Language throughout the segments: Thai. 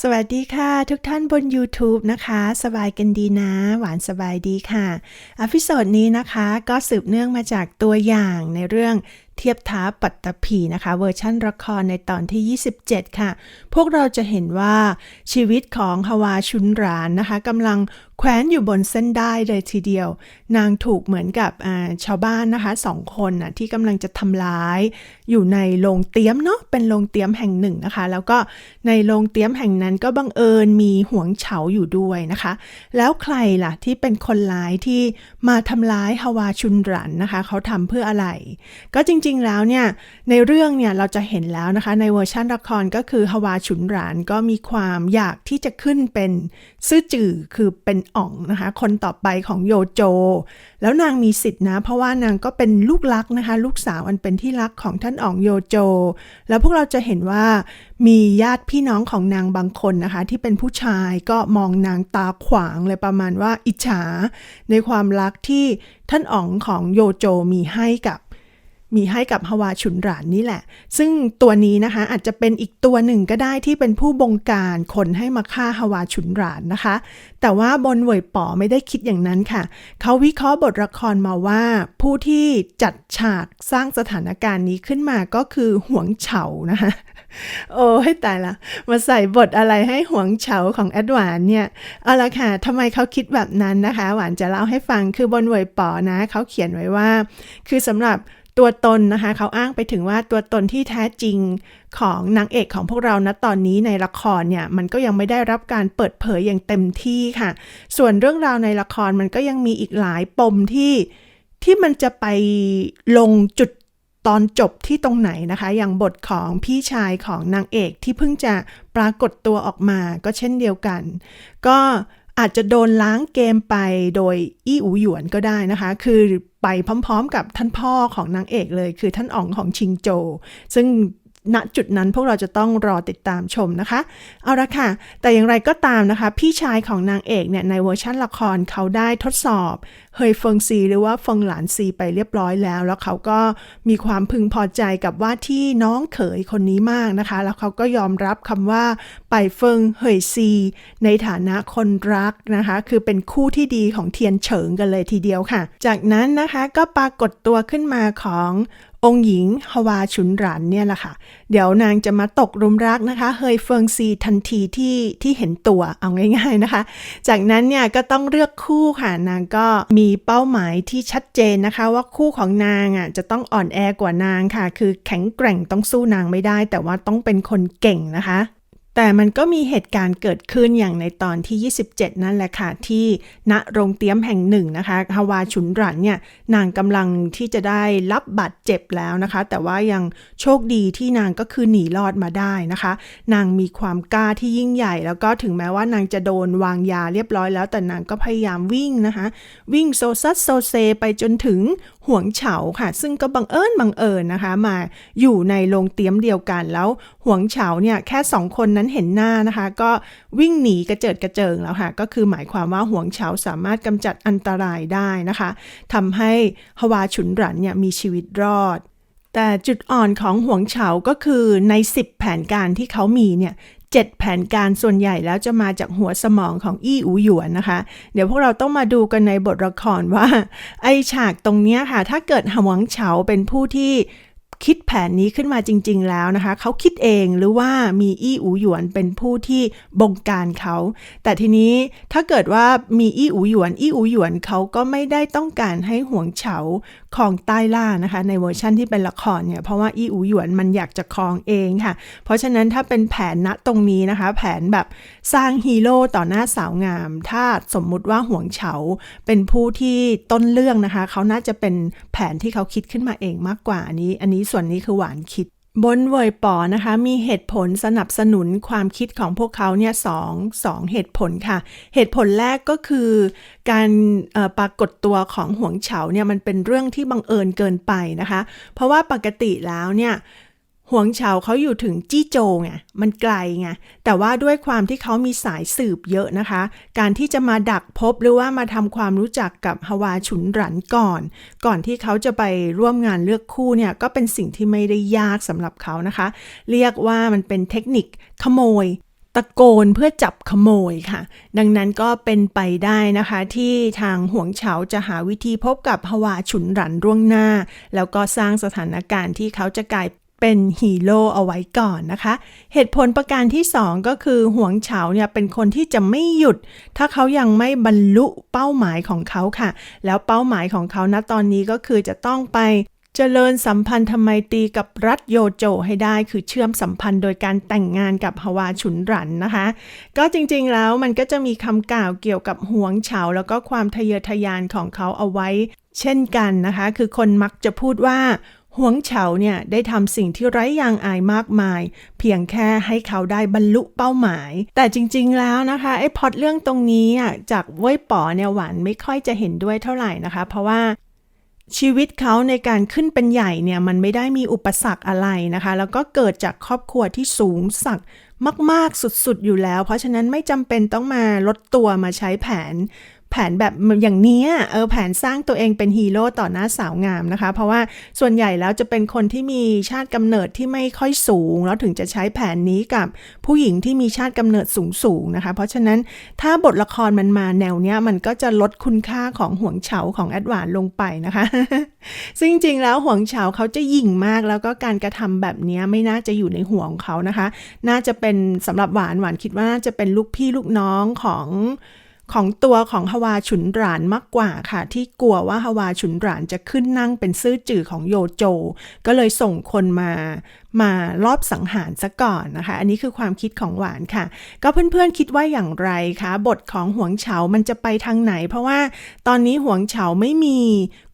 สวัสดีค่ะ ทุกท่านบน YouTube นะคะ สบายกันดีนะ หวานสบายดีค่ะอพิโซดนี้นะคะ ก็สืบเนื่องมาจากตัวอย่างในเรื่อง เทียบท้าปัตตภีนะคะ เวอร์ชั่นละครในตอนที่ 27 ค่ะ พวกเราจะเห็นว่าชีวิตของฮาวาชุนรานนะคะกำลังแขวนอยู่บนเส้นได้เลยทีเดียว นางถูกเหมือนกับชาวบ้านนะคะสองคนนะที่กำลังจะทำร้าย อยู่ในโรงเตี้ยมเนาะเป็นโรงเตี้ยมแห่งหนึ่งนะคะ แล้วก็ในโรงเตี้ยมแห่งนั้นก็บังเอิญมีห่วงเฉาอยู่ด้วยนะคะ แล้วใครล่ะที่เป็นคนร้ายที่มาทำร้ายฮาวาชุนรันนะคะ เขาทำเพื่ออะไร ก็จริงๆแล้วเนี่ยในเรื่องเนี่ยเราจะเห็นแล้วนะคะในเวอร์ชันละครก็คือฮาวาชุนรานก็มีความอยากที่จะขึ้นเป็นซื่อจื่อคือเป็นอ่องนะคะคนต่อไปของโยโจ แล้วนางมีสิทธินะ เพราะว่านางก็เป็นลูกรักนะคะลูกสาวอันเป็นที่รักของท่านอ่องโยโจ แล้วพวกเราจะเห็นว่ามีญาติพี่น้องของนางบางคนนะคะที่เป็นผู้ชายก็มองนางตาขวางเลยประมาณว่าอิจฉา ในความรักที่ท่านอ๋องของโยโจมีให้กับ มีให้กับฮาวาฉุนหรานนี่แหละ ซึ่งตัวนี้นะคะอาจจะเป็นอีกตัวหนึ่งก็ได้ที่เป็นผู้บงการคนให้มาฆ่าฮาวาฉุนหรานนะคะ แต่ว่าบนเวยป๋อไม่ได้คิดอย่างนั้นค่ะ เขาวิเคราะห์บทละครมาว่า ผู้ที่จัดฉากสร้างสถานการณ์นี้ขึ้นมาก็คือหวงเฉานะคะโอ้ให้ตายละ มาใส่บทอะไรให้หวงเฉาของแอดวานเนี่ย เอาละค่ะทำไมเขาคิดแบบนั้นนะคะ หวานจะเล่าให้ฟังคือบนเวยป๋อนะ เขาเขียนไว้ว่า คือสำหรับ ตัวตนนะคะ เขาอ้างไปถึงว่าตัวตนที่แท้จริงของนางเอกของพวกเราณตอนนี้ในละครเนี่ยมันก็ยังไม่ได้รับการเปิดเผยอย่างเต็มที่ค่ะ ส่วนเรื่องราวในละครมันก็ยังมีอีกหลายปมที่ที่มันจะไปลงจุดตอนจบที่ตรงไหนนะคะ อย่างบทของพี่ชายของนางเอกที่เพิ่งจะปรากฏตัวออกมาก็เช่นเดียวกัน ก็ อาจจะโดนล้างเกมไปโดยอี้อูหยวนก็ได้นะคะ คือไปพร้อมๆกับท่านพ่อของนางเอกเลย คือท่านอ๋องของชิงโจ ซึ่ง ณจุดนั้นพวกเราจะต้องรอติดตามชมนะคะ เอาละค่ะ แต่อย่างไรก็ตามนะคะ พี่ชายของนางเอกเนี่ยในเวอร์ชันละครเขาได้ทดสอบเฮยเฟิงซีหรือว่าเฟิงหลานซีไปเรียบร้อยแล้ว แล้วเขาก็มีความพึงพอใจกับว่าที่น้องเขยคนนี้มากนะคะ แล้วเขาก็ยอมรับคำว่าไปเฟิงเฮยซี ในฐานะคนรักนะคะ คือเป็นคู่ที่ดีของเทียนเฉิงกันเลยทีเดียวค่ะ จากนั้นนะคะก็ปรากฏตัวขึ้นมาของ องค์หญิงฮวาฉุนหรานเนี่ยแหละค่ะ เดี๋ยวนางจะมาตกรุมรักนะคะ เฮยเฟิงซีทันทีที่ที่เห็นตัวเอาง่ายๆนะคะ จากนั้นเนี่ยก็ต้องเลือกคู่ค่ะ นางก็มีเป้าหมายที่ชัดเจนนะคะ ว่าคู่ของนางอะจะต้องอ่อนแอกว่านางค่ะ คือแข็งแกร่งต้องสู้นางไม่ได้ แต่ว่าต้องเป็นคนเก่งนะคะ แต่มันก็มีเหตุการณ์เกิดขึ้นอย่างในตอนที่ 27 นั่นแหละค่ะ ที่ณโรงเตี้ยมแห่งหนึ่งนะคะฮาวาฉุนหรันเนี่ยนางกำลังที่จะได้รับบาดเจ็บแล้วนะคะ แต่ว่ายังโชคดีที่นางก็คือหนีรอดมาได้นะคะ นางมีความกล้าที่ยิ่งใหญ่ แล้วก็ถึงแม้ว่านางจะโดนวางยาเรียบร้อยแล้ว แต่นางก็พยายามวิ่งนะคะ วิ่งโซซัสโซเซไปจนถึงห่วงเฉาค่ะ ซึ่งก็บังเอิญบังเอิญนะคะ มาอยู่ในโรงเตี้ยมเดียวกันแล้วห่วงเฉาเนี่ยแค่สองคนนั้นเห็นหน้านะคะ ก็วิ่งหนีกระเจิดกระเจิงแล้วค่ะ ก็คือหมายความว่าห่วงเฉาสามารถกำจัดอันตรายได้นะคะทำให้ฮวาฉุนหรันเนี่ยมีชีวิตรอด แต่จุดอ่อนของห่วงเฉาก็คือใน 10 แผนการที่เขามีเนี่ยเจ็ดแผนการส่วนใหญ่แล้วจะมาจากหัวสมองของอี้อูหยวนนะคะ เดี๋ยวพวกเราต้องมาดูกันในบทละครว่า ไอฉากตรงนี้ค่ะ ถ้าเกิดหวังเฉาเป็นผู้ที่ คิดแผนนี้ขึ้นมาจริง ๆ แล้วนะคะ เขาคิดเองหรือว่ามีอี้อูหยวนเป็นผู้ที่บงการเขา แต่ทีนี้ถ้าเกิดว่ามีอี้อูหยวน อี้อูหยวนเขาก็ไม่ได้ต้องการให้ห่วงเฉา คลองใต้ล่านะคะ ในเวอร์ชั่นที่เป็นละครเนี่ยเพราะว่าอี้อูหยวนมันอยากจะครองเองค่ะ เพราะฉะนั้นถ้าเป็นแผนณตรงนี้นะคะ แผนแบบสร้างฮีโร่ต่อหน้าสาวงาม ถ้าสมมุติว่าห่วงเฉาเป็นผู้ที่ต้นเรื่องนะคะ เขาน่าจะเป็นแผนที่เขาคิดขึ้นมาเองมากกว่าอันนี้ อันนี้ส่วนนี้คือหวานคิด บนเวยปอนะคะมีเหตุผลสนับสนุนความคิดของพวกเขาเนี่ยสองสองเหตุผลค่ะ เหตุผลแรกก็คือ การปรากฏตัวของห่วงเฉาเนี่ยมันเป็นเรื่องที่บังเอิญเกินไปนะคะ เพราะว่าปกติแล้วเนี่ย หวงเฉาเขาอยู่ถึงจี้โจไงมันไกลไงแต่ว่าด้วยความที่เขามีสายสืบเยอะนะคะ การที่จะมาดักพบหรือว่ามาทำความรู้จักกับฮวาฉุนหรันก่อน ก่อนที่เขาจะไปร่วมงานเลือกคู่เนี่ยก็เป็นสิ่งที่ไม่ได้ยากสำหรับเขานะคะ เรียกว่ามันเป็นเทคนิคขโมยตะโกนเพื่อจับขโมยค่ะ ดังนั้นก็เป็นไปได้นะคะ ที่ทางห่วงเฉาจะหาวิธีพบกับฮวาฉุนหรันร่วงหน้า แล้วก็สร้างสถานการณ์ที่เขาจะกลาย เป็นฮีโร่เอาไว้ก่อนนะคะ เหตุผลประการที่สองก็คือห่วงเฉาเนี่ยเป็นคนที่จะไม่หยุด ถ้าเขายังไม่บรรลุเป้าหมายของเขาค่ะ แล้วเป้าหมายของเขาณตอนนี้ก็คือจะต้องไปเจริญสัมพันธไมตรีกับรัฐโยโจให้ได้คือเชื่อมสัมพันธ์โดยการแต่งงานกับฮวาฉุนหรันนะคะ ก็จริงๆแล้วมันก็จะมีคำกล่าวเกี่ยวกับห่วงเฉาแล้วก็ความทะเยอทะยานของเขาเอาไว้ เช่นกันนะคะ คือคนมักจะพูดว่า หวงเฉาเนี่ยได้ทำสิ่งที่ไร้ยางอายมากมาย เพียงแค่ให้เขาได้บรรลุเป้าหมาย แต่จริงๆแล้วนะคะไอ้พอดเรื่องตรงนี้อะจากเว้ยป๋อเนี่ยหวานไม่ค่อยจะเห็นด้วยเท่าไหร่นะคะ เพราะว่าชีวิตเขาในการขึ้นเป็นใหญ่เนี่ยมันไม่ได้มีอุปสรรคอะไรนะคะ แล้วก็เกิดจากครอบครัวที่สูงสักมาก ๆ สุด ๆ อยู่แล้ว เพราะฉะนั้นไม่จำเป็นต้องมาลดตัวมาใช้แผน แผนแบบอย่างเนี้ยเออแผนสร้างตัวเองเป็นฮีโร่ต่อหน้าสาวงามนะคะ เพราะว่าส่วนใหญ่แล้วจะเป็นคนที่มีชาติกำเนิดที่ไม่ค่อยสูง แล้วถึงจะใช้แผนนี้กับผู้หญิงที่มีชาติกำเนิดสูงสูงนะคะ เพราะฉะนั้นถ้าบทละครมันมาแนวเนี้ยมันก็จะลดคุณค่าของห่วงเฉาของแอดวานลงไปนะคะ ซึ่งจริงๆแล้วห่วงเฉาเขาจะยิ่งมากแล้วก็การกระทำแบบนี้ไม่น่าจะอยู่ในห่วงของเขานะคะ น่าจะเป็นสำหรับหวานหวานคิดว่าน่าจะเป็นลูกพี่ลูกน้องของ ของตัวของฮวาฉุนหรานมากกว่าค่ะ ที่กลัวว่าฮวาฉุนหรานจะขึ้นนั่งเป็นซื่อจื่อของโยโจ ก็เลยส่งคนมามารอบสังหารซะก่อนนะคะ อันนี้คือความคิดของหวานค่ะ ก็เพื่อนๆคิดว่าอย่างไรคะ บทของหวงเฉา มันจะไปทางไหน เพราะว่าตอนนี้หวงเฉาไม่มี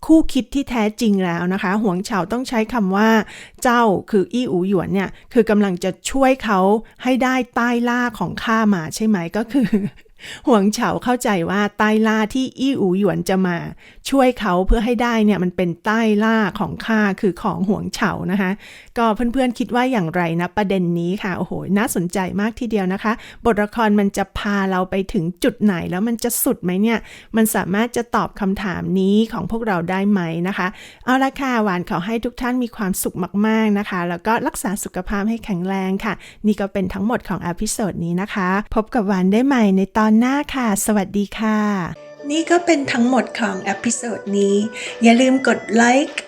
คู่คิดที่แท้จริงแล้วนะคะ หวงเฉาต้องใช้คำว่า เจ้าคืออี้อูหยวนเนี่ย คือกำลังจะช่วยเขาให้ได้ใต้ล่าของข้ามาใช่ไหมก็คือ ห่วงเฉาเข้าใจว่าใต้ล่าที่อี้อูหยวนจะมา ช่วยเขาเพื่อให้ได้เนี่ยมันเป็นใต้ล่าของข้าคือของห่วงเฉานะคะ ก็เพื่อนๆคิดว่าอย่างไรนะประเด็นนี้ค่ะโอ้โหน่าสนใจมากทีเดียวนะคะ บทละครมันจะพาเราไปถึงจุดไหนแล้วมันจะสุดไหมเนี่ย มันสามารถจะตอบคำถามนี้ของพวกเราได้ไหมนะคะ เอาละค่ะหวานขอให้ทุกท่านมีความสุขมากๆนะคะ แล้วก็รักษาสุขภาพให้แข็งแรงค่ะ นี่ก็เป็นทั้งหมดของอพิโซดนี้นะคะ พบกับหวานได้ใหม่ในตอนหน้าค่ะ สวัสดีค่ะ นี่ก็เป็นทั้งหมดของอพิโซดนี้ อย่าลืมกดไลค์